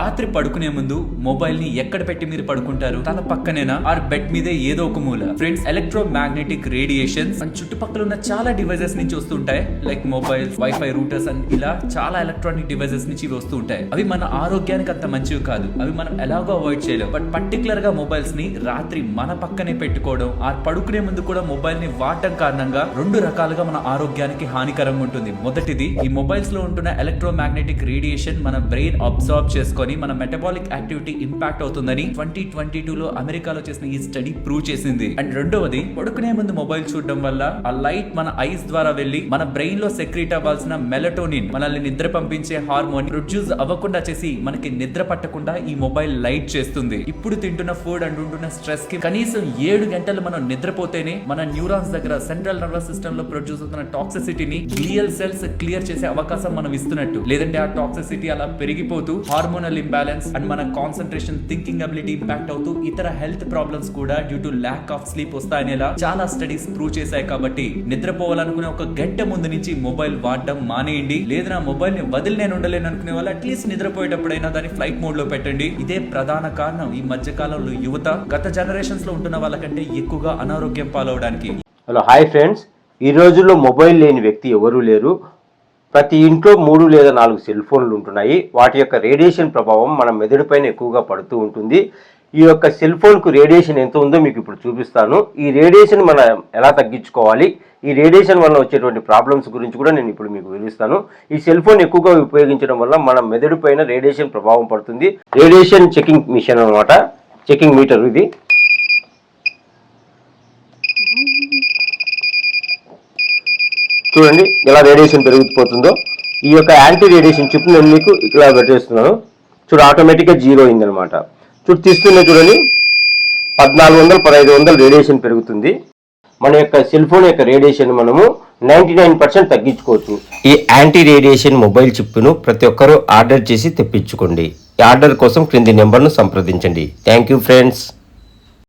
రాత్రి పడుకునే ముందు మొబైల్ని ఎక్కడ పెట్టి మీరు పడుకుంటారు? తల పక్కనేనా? ఆర్ బెడ్ మీదే ఏదో ఒక మూల? ఫ్రెండ్స్ ఎలక్ట్రో మ్యాగ్నెటిక్ రేడియేషన్స్ మన చుట్టుపక్కల ఉన్న చాలా డివైజెస్ నుంచి వస్తుంటాయి. Like mobiles wifi routers and ఇలా చాలా ఎలక్ట్రానిక్ డివైజెస్ నుంచి ఇవి వస్తూ ఉంటాయి అవి మన ఆరోగ్యానికి అంత మంచివి కాదు. అవి మనం ఎలాగో అవాయిడ్ చేయలేం. బట్ పర్టికులర్గా మొబైల్స్ని రాత్రి మన పక్కనే పెట్టుకోవడం ఆ పడుకునే ముందు కూడా మొబైల్ని వాడటం కారణంగా రెండు రకాలుగా మన ఆరోగ్యానికి హానికరంగా ఉంటుంది. మొదటిది ఈ మొబైల్స్లో ఉంటున్న ఎలక్ట్రో మ్యాగ్నెటిక్ రేడియేషన్ మన బ్రెయిన్ అబ్జార్బ్ చేసుకొని మన మెటబాలిక్ యాక్టివిటీ ఇంపాక్ట్ అవుతుందని ట్వంటీ ట్వంటీ టూ లో అమెరికాలో చేసిన ఈ స్టడీ ప్రూవ్ చేసింది. అండ్ రెండవది పడుకునే ముందు మొబైల్ చూడడం వల్ల ఆ లైట్ మన ఐస్ ద్వారా వెళ్ళి మన బ్రెయిన్లో సెక్రీట్ అవ్వాల్సిన మెలటోనిన్ మనల్ని నిద్ర పంపించే హార్మోన్ ప్రొడ్యూస్ అవ్వకుండా చేసి మనకి నిద్ర పట్టకుండా ఈ మొబైల్ లైట్ చేస్తుంది. ఇప్పుడు తింటున్న ఫుడ్ అండ్ ఉంటున్న స్ట్రెస్కి కనీసం ఏడు గంటలు మనం నిద్రపోతేనే మన న్యూరాన్స్ దగ్గర సెంట్రల్ నర్వస్ సిస్టమ్లో ప్రొడ్యూస్ అవుతున్న టాక్సిసిటీని గ్లియల్ సెల్స్ క్లియర్ చేసే అవకాశం మనం ఇస్తున్నట్టు. లేదంటే ఆ టాక్సిసిటీ అలా పెరిగిపోతూ హార్మోనల్ ఇంబ్యాలెన్స్ అండ్ మన కాన్సన్ట్రేషన్ థింకింగ్ అబిలిటీ ఇంపాక్ట్ అవుతూ ఇతర హెల్త్ ప్రాబ్లమ్స్ కూడా due to lack of sleep వస్తాయనేలా చాలా స్టడీస్ ప్రూవ్ చేశాయి కాబట్టి నిద్రపోవాలనుకునే ఒక గంట ముందు నుంచి మొబైల్ వాడడం మానేయండి. లేదా నా మొబైల్ని వదిలి నేను ఉండలేను అనుకునే వాళ్ళు అట్లీస్ట్ నిద్రపోయేటప్పుడైనా దాన్ని ఫ్లైట్ మోడ్లో పెట్టండి. ఇదే ప్రధాన కారణం ఈ మధ్య కాలంలో యువత గత జనరేషన్స్లో ఉంటున్న వాళ్ళకంటే ఎక్కువగా అనారోగ్యం పాలవడానికి. హలో హాయ్ ఫ్రెండ్స్ ఈ రోజుల్లో మొబైల్ లేని వ్యక్తి ఎవరూ లేరు. ప్రతి ఇంట్లో మూడు లేదా నాలుగు సెల్ ఫోన్లు ఉంటున్నాయి. వాటి యొక్క రేడియేషన్ ప్రభావం మన మెదడుపైన ఎక్కువగా పడుతూ ఉంటుంది. ఈ యొక్క సెల్ ఫోన్కు రేడియేషన్ ఎంత ఉందో మీకు ఇప్పుడు చూపిస్తాను. ఈ రేడియేషన్ మనం ఎలా తగ్గించుకోవాలి? ఈ రేడియేషన్ వల్ల వచ్చేటువంటి ప్రాబ్లమ్స్ గురించి కూడా నేను ఇప్పుడు మీకు వివరిస్తాను. ఈ సెల్ ఫోన్ ఎక్కువగా ఉపయోగించడం వల్ల మన మెదడు పైన రేడియేషన్ ప్రభావం పడుతుంది. రేడియేషన్ చెకింగ్ మిషన్ అన్నమాట. చెకింగ్ మీటర్ ఇది. చూడండి ఎలా రేడియేషన్ పెరిగిపోతుందో. ఈ యొక్క యాంటీ రేడియేషన్ చిప్ నేను మీకు ఇలా పెట్టేస్తున్నాను. చూడు ఆటోమేటిక్గా జీరో అయిందనమాట. చూడు తీస్తున్నా చూడండి పద్నాలుగు వందలు పదహైదు వందలు రేడియేషన్ పెరుగుతుంది. మన యొక్క సెల్ ఫోన్ యొక్క రేడియేషన్ మనము నైంటీ నైన్ పర్సెంట్ తగ్గించుకోవచ్చు. ఈ యాంటీ రేడియేషన్ మొబైల్ చిప్ను ప్రతి ఒక్కరూ ఆర్డర్ చేసి తెప్పించుకోండి. ఈ ఆర్డర్ కోసం క్రింది నెంబర్ను సంప్రదించండి. Thank you friends